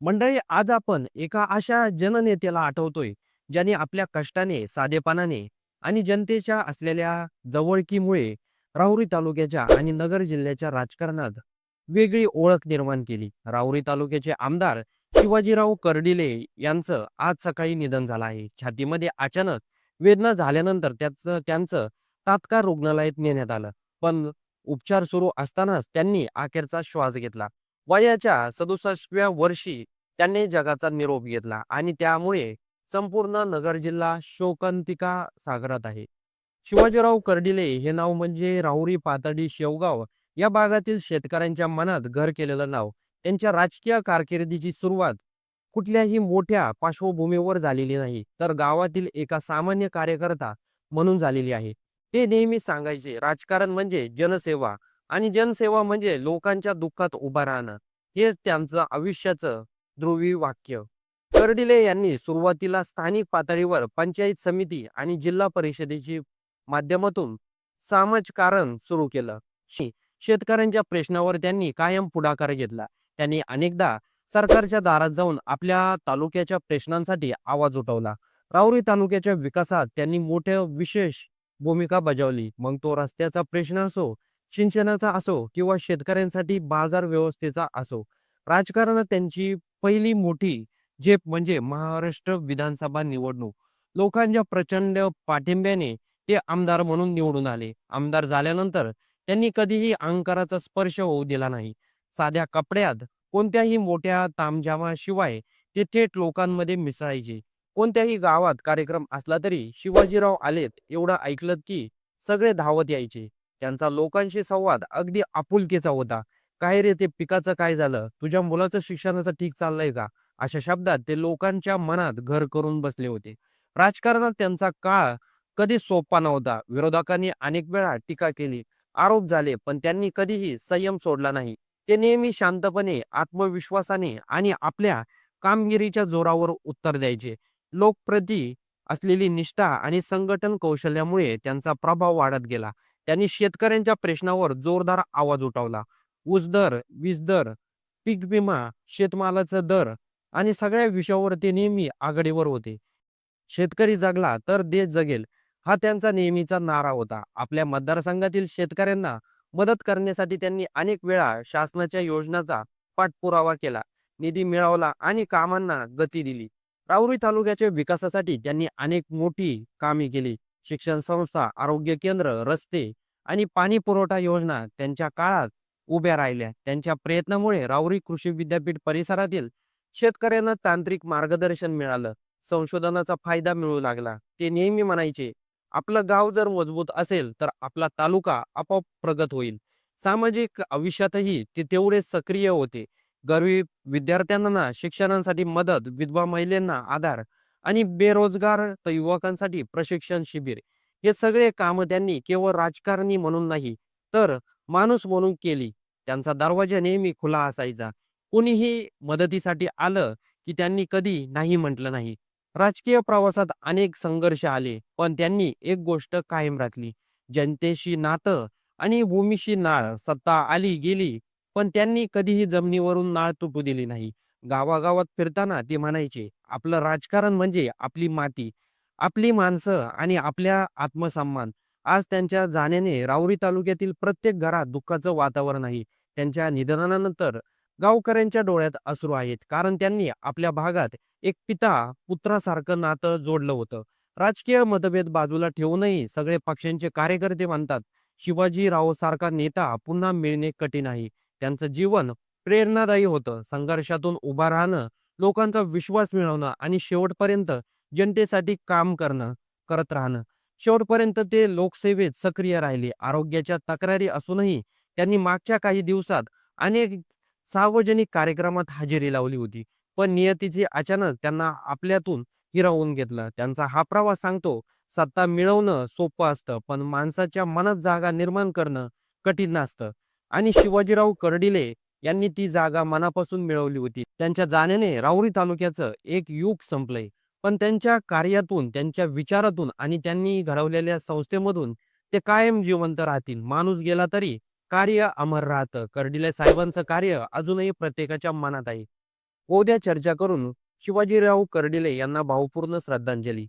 मंडळी आज आपण एका अशा जननेत्याला आठवतोय ज्याने आपल्या कष्टाने साधेपणाने आणि जनतेच्या असलेल्या जवळकीमुळे राहुरी तालुक्याच्या आणि नगर जिल्ह्याच्या राजकारणात वेगळी ओळख निर्माण केली. राहुरी तालुक्याचे आमदार शिवाजीराव कर्डिले यांचं आज सकाळी निधन झालं आहे. छातीमध्ये अचानक वेदना झाल्यानंतर त्याचं त्यांचं तात्काळ रुग्णालयात नेण्यात आलं. पण उपचार सुरू असतानाच त्यांनी अखेरचा श्वास घेतला. वयाच्या सदुसष्टव्या वर्षी त्यांनी जगाचा निरोप घेतला आणि त्यामुळे संपूर्ण नगर जिल्हा शोकांतिका सागरात आहे. शिवाजीराव कर्डिले हे नाव म्हणजे राहुरी पातळी शेवगाव या भागातील शेतकऱ्यांच्या मनात घर केलेलं नाव. त्यांच्या राजकीय कारकिर्दीची सुरुवात कुठल्याही मोठ्या पार्श्वभूमीवर झालेली नाही तर गावातील एका सामान्य कार्यकर्ता म्हणून झालेली आहे. ते नेहमी सांगायचे राजकारण म्हणजे जनसेवा. आणि जनसेवा म्हणजे लोकांच्या दुःखात उभा राहणं. हेच त्यांचं आयुष्याचं ध्रुवी वाक्य. कर्डिले यांनी सुरुवातीला स्थानिक पातळीवर पंचायत समिती आणि जिल्हा परिषदेची माध्यमातून समाजकारण सुरू केलं. शेतकऱ्यांच्या प्रश्नावर त्यांनी कायम पुढाकार घेतला. त्यांनी अनेकदा सरकारच्या दारात जाऊन आपल्या तालुक्याच्या प्रश्नांसाठी आवाज उठवला. राऊरी तालुक्याच्या विकासात त्यांनी मोठ्या विशेष भूमिका बजावली. मग तो रस्त्याचा प्रश्न असो सिंचनाचा असो किंवा शेतकऱ्यांसाठी बाजार व्यवस्थेचा असो राजकारणात त्यांची पहिली मोठी झेप म्हणजे महाराष्ट्र विधानसभा निवडणूक. लोकांच्या प्रचंड पाठिंब्याने ते आमदार म्हणून निवडून आले. आमदार झाल्यानंतर त्यांनी कधीही अहंकाराचा स्पर्श होऊ दिला नाही. साध्या कपड्यात कोणत्याही मोठ्या तामजामाशिवाय ते थेट लोकांमध्ये मिसळायचे. कोणत्याही गावात कार्यक्रम असला तरी शिवाजीराव आलेत एवढं ऐकलं की सगळे धावत यायचे. त्यांचा लोकांशी संवाद अगदी आपुलकीचा होता. काय रे ते पिकाचं काय झालं? तुझ्या मुलाचं शिक्षणाचं ठीक चाललंय का? अशा शब्दात ते लोकांच्या मनात घर करून बसले होते. राजकारणात त्यांचा काळ कधी सोपा नव्हता. विरोधकांनी अनेक वेळा टीका केली. आरोप झाले पण त्यांनी कधीही संयम सोडला नाही. ते नेहमी शांतपणे आत्मविश्वासाने आणि आपल्या कामगिरीच्या जोरावर उत्तर द्यायचे. लोकप्रती असलेली निष्ठा आणि संघटन कौशल्यामुळे त्यांचा प्रभाव वाढत गेला. त्यांनी शेतकऱ्यांच्या प्रश्नावर जोरदार आवाज उठवला. ऊस दर वीज दर पीक विमा शेतमालाचा दर आणि सगळ्या विषयावर ते नेहमी आघाडीवर होते. शेतकरी जगला तर देश जगेल हा त्यांचा नेहमीचा नारा होता. आपल्या मतदारसंघातील शेतकऱ्यांना मदत करण्यासाठी त्यांनी अनेक वेळा शासनाच्या योजनांचा पाठपुरावा केला निधी मिळवला आणि कामांना गती दिली. राऊरी तालुक्याच्या विकासासाठी त्यांनी अनेक मोठी कामे केली. शिक्षण संस्था आरोग्य केंद्र रस्ते आणि पाणी पुरवठा योजना त्यांच्या काळात उभ्या राहिल्या. त्यांच्या प्रयत्नामुळे राऊरी कृषी विद्यापीठ परिसरातील शेतकऱ्यांना तांत्रिक मार्गदर्शन मिळालं. संशोधनाचा फायदा मिळू लागला. ते नेहमी म्हणायचे आपलं गाव जर मजबूत असेल तर आपला तालुका आपोआप प्रगत होईल. सामाजिक आयुष्यातही ते तेवढे सक्रिय होते. गरीब विद्यार्थ्यांना शिक्षणासाठी मदत विधवा महिलांना आधार आणि बेरोजगार युवकांसाठी प्रशिक्षण शिबिर. हे सगळे काम त्यांनी केवळ राजकारणी म्हणून नाही तर माणूस म्हणून केली. त्यांचा दरवाजा नेहमी खुला असायचा. कुणीही मदतीसाठी आलं की त्यांनी कधी नाही म्हटलं नाही. राजकीय प्रवासात अनेक संघर्ष आले पण त्यांनी एक गोष्ट कायम राखली. जनतेशी नातं आणि भूमीशी नाळ सत्ता आली गेली पण त्यांनी कधीही जमिनीवरून नाळ तुटू दिली नाही. गावागावात फिरताना ते म्हणायचे आपलं राजकारण म्हणजे आपली माती आपली माणसं आणि आपल्या आत्मसन्मान. आज त्यांच्या जाण्याने राऊरी तालुक्यातील प्रत्येक घरात दुःखाचं वातावरण आहे. त्यांच्या निधनानंतर गावकऱ्यांच्या डोळ्यात अश्रू आहेत कारण त्यांनी आपल्या भागात एक पिता पुत्रासारखं नातं जोडलं होतं. राजकीय मतभेद बाजूला ठेवूनही सगळे पक्षांचे कार्यकर्ते म्हणतात शिवाजीराव सारखा नेता पुन्हा मिळणे कठीण आहे. त्यांचं जीवन प्रेरणादायी होतं. संघर्षातून उभा राहणं लोकांचा विश्वास मिळवणं आणि शेवटपर्यंत जनतेसाठी काम करणं करत राहणं. शेवटपर्यंत ते लोकसेवेत सक्रिय राहिले. आरोग्याच्या तक्रारी असूनही त्यांनी मागच्या काही दिवसात अनेक सार्वजनिक कार्यक्रमात हजेरी लावली होती. पण नियतीची अचानक त्यांना आपल्यातून हिरावून घेतलं. त्यांचा हा प्रवास सांगतो सत्ता मिळवणं सोपं असतं पण माणसाच्या मनात जागा निर्माण करणं कठीण असतं. आणि शिवाजीराव कर्डिले यांनी ती जागा मनापासून मिळवली होती. त्यांच्या जाण्याने राऊरी तालुक्याचं एक युग संपलंय. पण त्यांच्या कार्यातून त्यांच्या विचारातून आणि त्यांनी घडवलेल्या संस्थेमधून ते कायम जिवंत राहतील. माणूस गेला तरी कार्य अमर राहतं. कर्डिले साहेबांचं कार्य अजूनही प्रत्येकाच्या मनात आहे. ओद्या उद्या चर्चा करून शिवाजीराव कर्डिले यांना भावपूर्ण श्रद्धांजली.